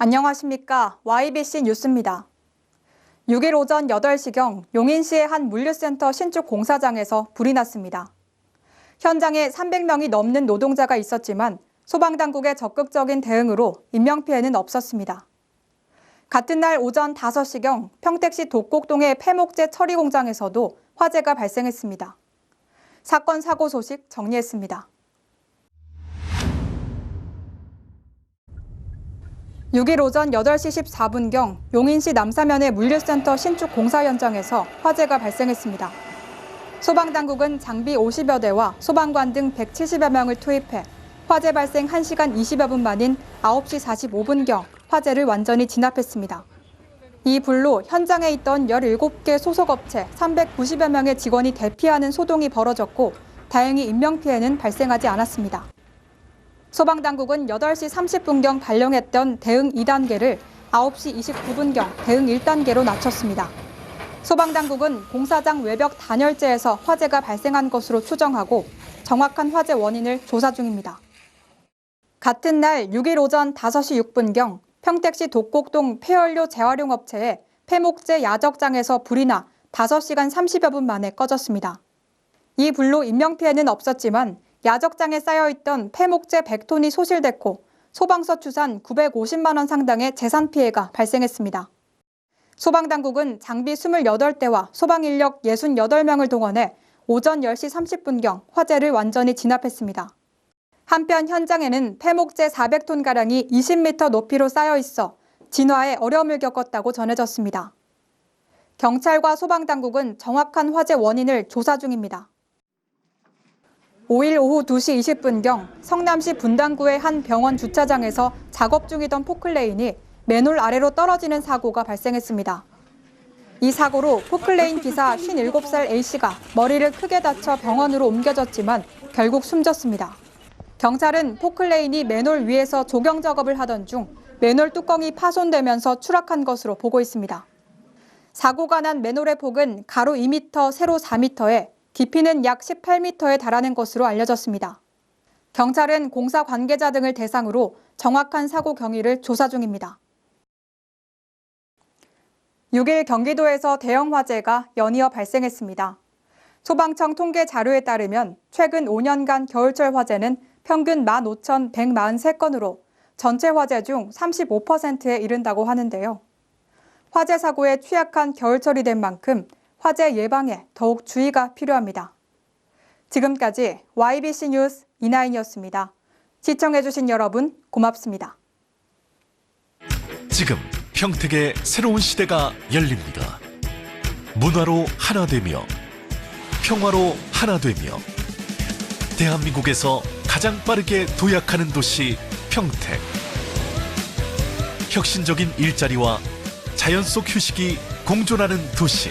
안녕하십니까. YBC 뉴스입니다. 6일 오전 8시경 용인시의 한 물류센터 신축 공사장에서 불이 났습니다. 현장에 300명이 넘는 노동자가 있었지만 소방당국의 적극적인 대응으로 인명피해는 없었습니다. 같은 날 오전 5시경 평택시 독곡동의 폐목재 처리 공장에서도 화재가 발생했습니다. 사건 사고 소식 정리했습니다. 6일 오전 8시 14분경 용인시 남사면의 물류센터 신축 공사 현장에서 화재가 발생했습니다. 소방당국은 장비 50여 대와 소방관 등 170여 명을 투입해 화재 발생 1시간 20여 분 만인 9시 45분경 화재를 완전히 진압했습니다. 이 불로 현장에 있던 17개 소속업체 390여 명의 직원이 대피하는 소동이 벌어졌고 다행히 인명피해는 발생하지 않았습니다. 소방당국은 8시 30분경 발령했던 대응 2단계를 9시 29분경 대응 1단계로 낮췄습니다. 소방당국은 공사장 외벽 단열재에서 화재가 발생한 것으로 추정하고 정확한 화재 원인을 조사 중입니다. 같은 날 6일 오전 5시 6분경 평택시 독곡동 폐연료 재활용 업체의 폐목재 야적장에서 불이 나 5시간 30여 분 만에 꺼졌습니다. 이 불로 인명피해는 없었지만 야적장에 쌓여있던 폐목재 100톤이 소실됐고 소방서 추산 950만 원 상당의 재산 피해가 발생했습니다. 소방당국은 장비 28대와 소방인력 68명을 동원해 오전 10시 30분경 화재를 완전히 진압했습니다. 한편 현장에는 폐목재 400톤가량이 20m 높이로 쌓여 있어 진화에 어려움을 겪었다고 전해졌습니다. 경찰과 소방당국은 정확한 화재 원인을 조사 중입니다. 5일 오후 2시 20분경 성남시 분당구의 한 병원 주차장에서 작업 중이던 포클레인이 맨홀 아래로 떨어지는 사고가 발생했습니다. 이 사고로 포클레인 기사 57살 A씨가 머리를 크게 다쳐 병원으로 옮겨졌지만 결국 숨졌습니다. 경찰은 포클레인이 맨홀 위에서 조경 작업을 하던 중 맨홀 뚜껑이 파손되면서 추락한 것으로 보고 있습니다. 사고가 난 맨홀의 폭은 가로 2m, 세로 4m에 깊이는 약 18m에 달하는 것으로 알려졌습니다. 경찰은 공사 관계자 등을 대상으로 정확한 사고 경위를 조사 중입니다. 6일 경기도에서 대형 화재가 연이어 발생했습니다. 소방청 통계 자료에 따르면 최근 5년간 겨울철 화재는 평균 15,143건으로 전체 화재 중 35%에 이른다고 하는데요. 화재 사고에 취약한 겨울철이 된 만큼 화재 예방에 더욱 주의가 필요합니다. 지금까지 YBC 뉴스 이나인이었습니다. 시청해주신 여러분 고맙습니다. 지금 평택의 새로운 시대가 열립니다. 문화로 하나 되며 평화로 하나 되며 대한민국에서 가장 빠르게 도약하는 도시 평택. 혁신적인 일자리와 자연 속 휴식이 공존하는 도시.